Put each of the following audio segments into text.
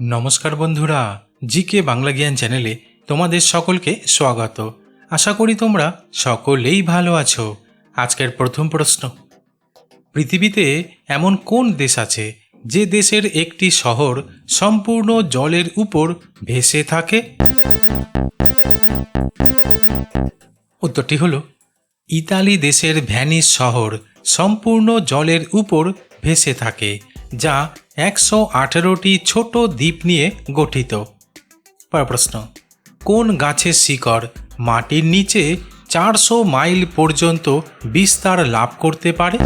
নমস্কার বন্ধুরা জি কে বাংলা জ্ঞান চ্যানেলে তোমাদের সকলকে স্বাগত। আশা করি তোমরা সকলেই ভালো আছো। আজকের প্রথম প্রশ্ন। পৃথিবীতে এমন কোন দেশ আছে যে দেশের একটি শহর সম্পূর্ণ জলের উপর ভেসে থাকে? উত্তরটি হলো, ইতালি দেশের ভ্যানিস শহর সম্পূর্ণ জলের উপর ভেসে থাকে। যা একশো আঠেরোটি ছোট দ্বীপ নিয়ে গঠিত। প্রশ্ন, কোন গাছের শিকড় মাটির নিচে চারশো মাইল পর্যন্ত বিস্তার লাভ করতে পারে?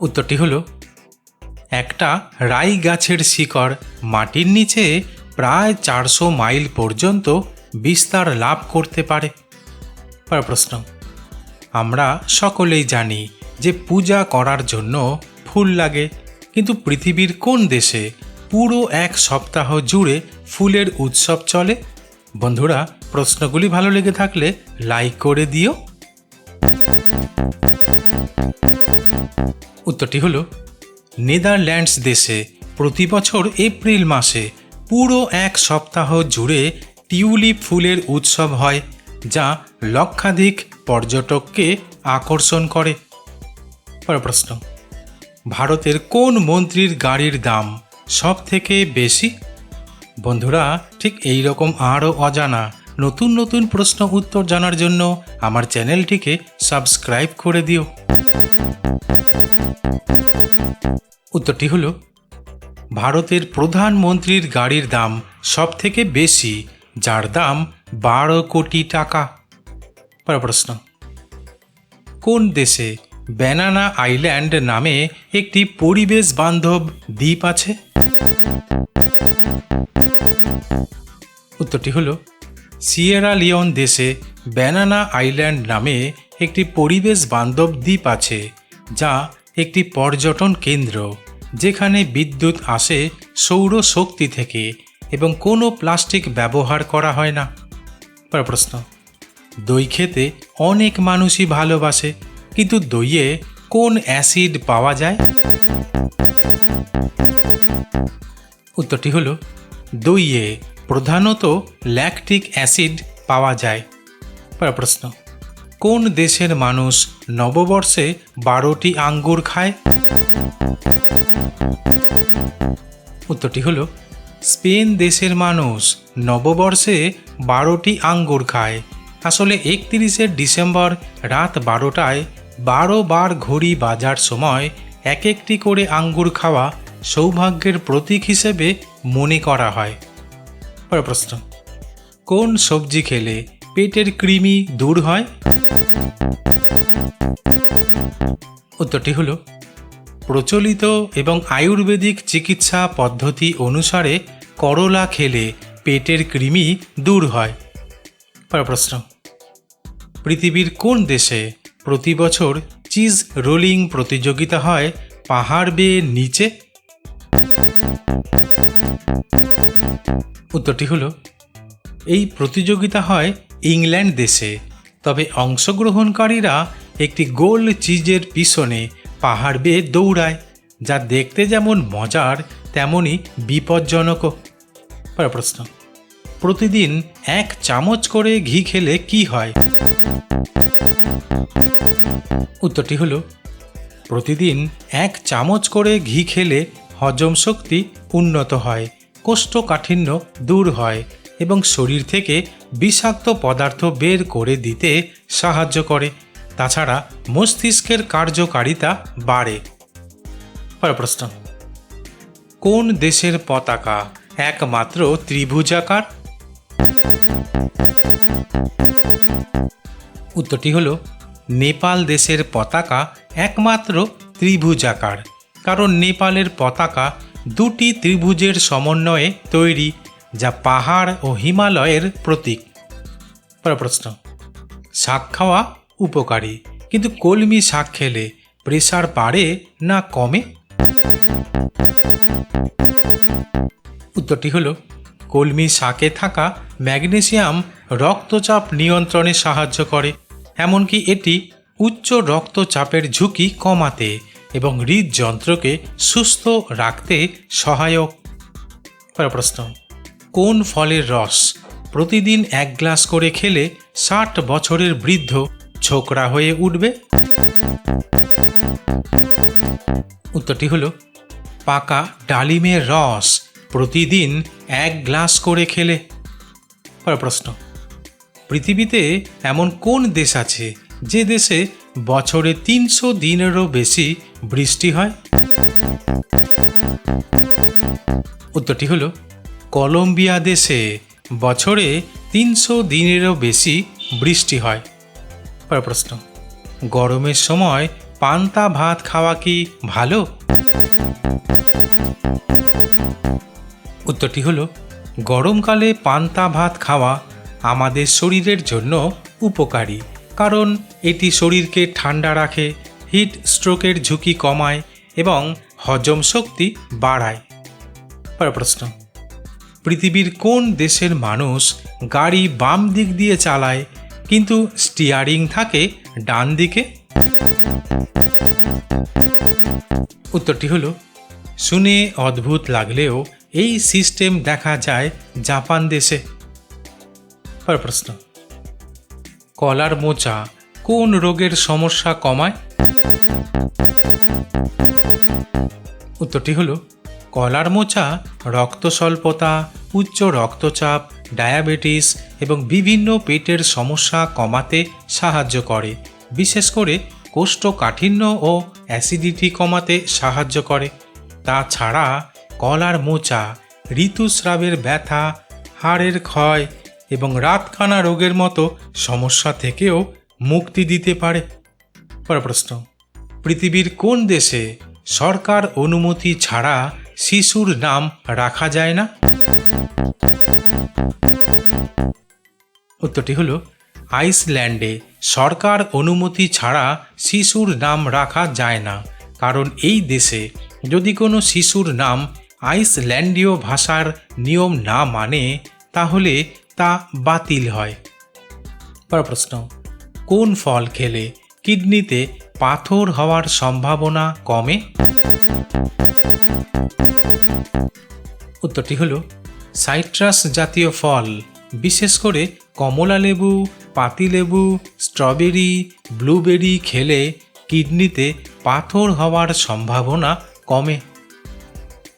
উত্তরটি হলো, একটা রাই গাছের শিকড় মাটির নিচে প্রায় চারশো মাইল পর্যন্ত বিস্তার লাভ করতে পারে। প্রশ্ন, আমরা সকলেই জানি যে পূজা করার জন্য ফুল লাগে। কিন্তু পৃথিবীর কোন দেশে পুরো এক সপ্তাহ জুড়ে ফুলের উৎসব চলে? বন্ধুরা, প্রশ্নগুলি ভালো লেগে থাকলে লাইক করে দিও। উত্তরটি হলো, নেদারল্যান্ডস দেশে প্রতি বছর এপ্রিল মাসে পুরো এক সপ্তাহ জুড়ে টিউলিপ ফুলের উৎসব হয়, যা লক্ষাধিক পর্যটককে আকর্ষণ করে। পরের প্রশ্ন। ভারতের কোন মন্ত্রীর গাড়ির দাম সব থেকে বেশি? বন্ধুরা, ঠিক এই রকম আরও অজানা, নতুন নতুন প্রশ্ন উত্তর জানার জন্য আমার চ্যানেলটিকে সাবস্ক্রাইব করে দিও। উত্তরটি হলো, ভারতের প্রধানমন্ত্রীর গাড়ির দাম সব থেকে বেশি, যার দাম বারো কোটি টাকা। পরের প্রশ্ন, কোন দেশে ব্যানানা আইল্যান্ড নামে একটি পরিবেশ বান্ধব দ্বীপ আছে। উত্তরটি হল সিয়েরা লিওন দেশে ব্যানানা আইল্যান্ড নামে একটি পরিবেশ বান্ধব দ্বীপ আছে, যা একটি পর্যটন কেন্দ্র, যেখানে বিদ্যুৎ আসে সৌর শক্তি থেকে এবং কোনো প্লাস্টিক ব্যবহার করা হয় না। প্রশ্ন, দই খেতে অনেক মানুষই ভালোবাসে। কিন্তু দইয়ে কোন অ্যাসিড পাওয়া যায়? উত্তরটি হলো, দইয়ে প্রধানত ল্যাকটিক অ্যাসিড পাওয়া যায়। প্রশ্ন, কোন দেশের মানুষ নববর্ষে বারোটি আঙ্গুর খায়? উত্তরটি হল, স্পেন দেশের মানুষ নববর্ষে বারোটি আঙ্গুর খায়। আসলে একত্রিশে ডিসেম্বর রাত বারোটায় বারো বার ঘড়ি বাজার সময় এক একটি করে আঙ্গুর খাওয়া সৌভাগ্যের প্রতীক হিসেবে মনে করা হয়। পরের প্রশ্ন, কোন সবজি খেলে পেটের কৃমি দূর হয়? উত্তরটি হলো, প্রচলিত এবং আয়ুর্বেদিক চিকিৎসা পদ্ধতি অনুসারে করলা খেলে পেটের কৃমি দূর হয়। পরের প্রশ্ন, পৃথিবীর কোন দেশে প্রতি বছর চিজ রোলিং প্রতিযোগিতা হয় পাহাড় বেয়ে নিচে। উত্তরটি হলো, এই প্রতিযোগিতা হয় ইংল্যান্ড দেশে, তবে অংশগ্রহণকারীরা একটি গোল চিজের পিছনে পাহাড় বেয়ে দৌড়ায়, যা দেখতে যেমন মজার তেমনই বিপজ্জনকও। প্রশ্ন। প্রতিদিন এক চামচ করে ঘি খেলে কি হয়? উত্তরটি হলো, প্রতিদিন এক চামচ করে ঘি খেলে হজম শক্তি উন্নত হয়, কোষ্ঠকাঠিন্য দূর হয় এবং শরীর থেকে বিষাক্ত পদার্থ বের করে দিতে সাহায্য করে। তাছাড়া মস্তিষ্কের কার্যকারিতা বাড়ে। প্রশ্ন, কোন দেশের পতাকা একমাত্র ত্রিভুজাকার উত্তরটি হল, নেপাল দেশের পতাকা একমাত্র ত্রিভুজাকার কারণ নেপালের পতাকা দুটি ত্রিভুজের সমন্বয়ে তৈরি, যা পাহাড় ও হিমালয়ের প্রতীক। প্রশ্ন, শাক খাওয়া উপকারী, কিন্তু কলমি শাক খেলে প্রেশার বাড়ে না কমে? উত্তরটি হলো কলমি শাকে থাকা ম্যাগনেসিয়াম রক্তচাপ নিয়ন্ত্রণে সাহায্য করে, এমনকি এটি উচ্চ রক্তচাপের ঝুঁকি কমাতে এবং হৃদযন্ত্রকে সুস্থ রাখতে সহায়ক। প্রশ্ন, কোন ফলের রস প্রতিদিন এক গ্লাস করে খেলে ষাট বছরের বৃদ্ধ ছোকরা হয়ে উঠবে? উত্তরটি হল, পাকা ডালিমের রস প্রতিদিন এক গ্লাস করে খেলে। পরের প্রশ্ন। পৃথিবীতে এমন কোন দেশ আছে যে দেশে বছরে তিনশো দিনেরও বেশি বৃষ্টি হয়? উত্তরটি হলো, কলম্বিয়া দেশে বছরে তিনশো দিনেরও বেশি বৃষ্টি হয়। পরের প্রশ্ন, গরমের সময় পান্তা ভাত খাওয়া কি ভালো? উত্তরটি হলো, গরমকালে পান্তা ভাত খাওয়া আমাদের শরীরের জন্য উপকারী, কারণ এটি শরীরকে ঠান্ডা রাখে, হিট স্ট্রোকের ঝুঁকি কমায় এবং হজম শক্তি বাড়ায়। প্রশ্ন, পৃথিবীর কোন দেশের মানুষ গাড়ি বাম দিক দিয়ে চালায়, কিন্তু স্টিয়ারিং থাকে ডান দিকে? উত্তরটি হলো, শুনে অদ্ভুত লাগলেও এই সিস্টেম দেখা যায় জাপান দেশে। প্রশ্ন। কলার মোচা কোন রোগের সমস্যা কমায়? উত্তরটি হলো, কলার মোচা রক্ত স্বল্পতা উচ্চ রক্তচাপ, ডায়াবেটিস এবং বিভিন্ন পেটের সমস্যা কমাতে সাহায্য করে। বিশেষ করে কোষ্ঠকাঠিন্য ও অ্যাসিডিটি কমাতে সাহায্য করে। তাছাড়া কলার মোচা, ঋতুস্রাবের ব্যথা, হাড়ের ক্ষয় এবং রাতকানা রোগের মতো সমস্যা থেকেও মুক্তি দিতে পারে। পর প্রশ্ন, পৃথিবীর কোন দেশে সরকার অনুমতি ছাড়া শিশুর নাম রাখা যায় না? উত্তরটি হলো, আইসল্যান্ডে সরকার অনুমতি ছাড়া শিশুর নাম রাখা যায় না। কারণ এই দেশে যদি কোনো শিশুর নাম আইসল্যান্ডীয় ভাষার নিয়ম না মানে তাহলে তা বাতিল হয়। পরের প্রশ্ন, কোন ফল খেলে কিডনিতে পাথর হওয়ার সম্ভাবনা কমে? উত্তরটি হলো, সাইট্রাস জাতীয় ফল, বিশেষ করে কমলা লেবু পাতিলেবু স্ট্রবেরি, ব্লুবেরি খেলে কিডনিতে পাথর হওয়ার সম্ভাবনা কমে।